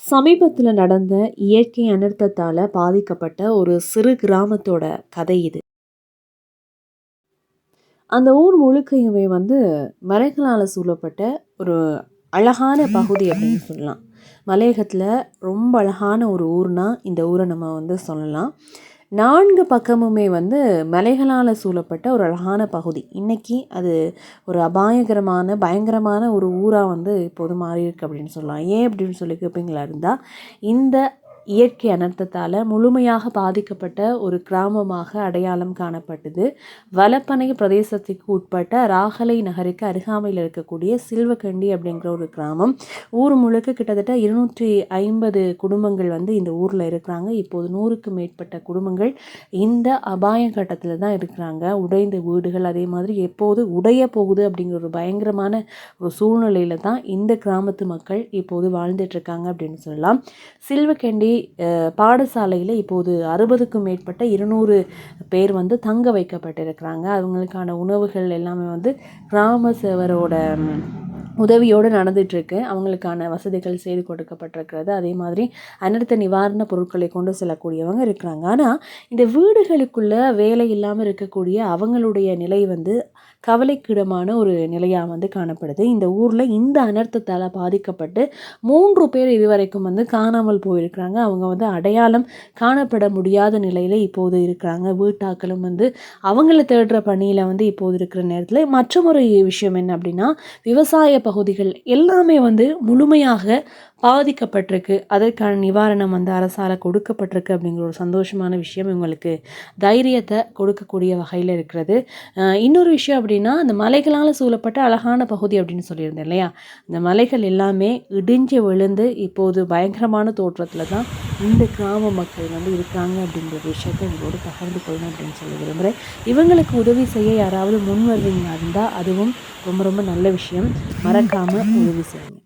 சமீபத்தில் நடந்த இயற்கை அனர்த்தத்தால் பாதிக்கப்பட்ட ஒரு சிறு கிராமத்தோட கதை இது. அந்த ஊர் முழுக்கையுமே வந்து மலைகளால் சூழப்பட்ட ஒரு அழகான பகுதி அப்படின்னு சொல்லலாம். மலையகத்தில் ரொம்ப அழகான ஒரு ஊர்னால் இந்த ஊரை நம்ம வந்து சொல்லலாம். நான்கு பக்கமுமே வந்து மலைகளால் சூழப்பட்ட ஒரு அழகான பகுதி. இன்றைக்கி அது ஒரு அபாயகரமான பயங்கரமான ஒரு ஊராக வந்து இப்போது மாறியிருக்கு அப்படின்னு சொல்லலாம். ஏன் அப்படின்னு சொல்லி கேட்பீங்களா இருந்தால் இந்த இயற்கை அனர்த்தத்தால் முழுமையாக பாதிக்கப்பட்ட ஒரு கிராமமாக அடையாளம் காணப்பட்டது. வலப்பனை பிரதேசத்துக்கு உட்பட்ட ராகலை நகருக்கு அருகாமையில் இருக்கக்கூடிய சில்வக்கண்டி அப்படிங்கிற ஒரு கிராமம். ஊர் முழுக்க கிட்டத்தட்ட இருநூற்றி ஐம்பது குடும்பங்கள் வந்து இந்த ஊரில் இருக்கிறாங்க. இப்போது நூறுக்கு மேற்பட்ட குடும்பங்கள் இந்த அபாய கட்டத்தில் தான் இருக்கிறாங்க. உடைந்த வீடுகள் அதே மாதிரி எப்போது உடைய போகுது அப்படிங்கிற ஒரு பயங்கரமான ஒரு சூழ்நிலையில் தான் இந்த கிராமத்து மக்கள் இப்போது வாழ்ந்துட்டுருக்காங்க அப்படின்னு சொல்லலாம். சில்வக்கண்டி பாடசாலையில் இப்போது அறுபதுக்கும் மேற்பட்ட இருநூறு பேர் வந்து தங்க வைக்கப்பட்டிருக்கிறாங்க. அவங்களுக்கான உணவுகள் எல்லாமே வந்து கிராம சேவரோட உதவியோடு நடந்துகிட்ருக்கு அவங்களுக்கான வசதிகள் செய்து கொடுக்கப்பட்டிருக்கிறது. அதே மாதிரி அனர்த்த நிவாரண பொருட்களை கொண்டு செல்லக்கூடியவங்க இருக்கிறாங்க. ஆனால் இந்த வீடுகளுக்குள்ளே வேலை இல்லாமல் இருக்கக்கூடிய அவங்களுடைய நிலை வந்து கவலைக்கிடமான ஒரு நிலையாக வந்து காணப்படுது. இந்த ஊரில் இந்த அனர்த்தத்தால் பாதிக்கப்பட்டு மூன்று பேர் இதுவரைக்கும் வந்து காணாமல் போயிருக்கிறாங்க. அவங்க வந்து அடையாளம் காணப்பட முடியாத நிலையில் இப்போது இருக்கிறாங்க. வீட்டாக்களும் வந்து அவங்கள தேடுற பணியில் வந்து இப்போது இருக்கிற நேரத்தில் மற்றொரு விஷயம் என்ன அப்படின்னா விவசாய பகுதிகள் எல்லாமே வந்து முழுமையாக பாதிக்கப்பட்டிருக்கு. அதற்கான நிவாரணம் வந்து அரசால் கொடுக்கப்பட்டிருக்கு அப்படிங்கிற ஒரு சந்தோஷமான விஷயம் இவங்களுக்கு தைரியத்தை கொடுக்கக்கூடிய வகையில் இருக்கிறது. இன்னொரு விஷயம் அப்படின்னா அந்த மலைகளால் சூழப்பட்ட அழகான பகுதி அப்படின்னு சொல்லியிருந்தேன் இல்லையா? இந்த மலைகள் எல்லாமே இடிஞ்சு விழுந்து இப்போது பயங்கரமான தோற்றத்தில் தான் இந்த கிராம மக்கள் வந்து இருக்காங்க அப்படிங்கிற விஷயத்தை இவங்களோடு பகிர்ந்து கொள்ளணும் அப்படின்னு சொல்லி விரும்புகிறேன் இவங்களுக்கு உதவி செய்ய யாராவது முன் வருவீங்க இருந்தால் அதுவும் ரொம்ப ரொம்ப நல்ல விஷயம். மறக்காமல் உதவி செய்யுங்க.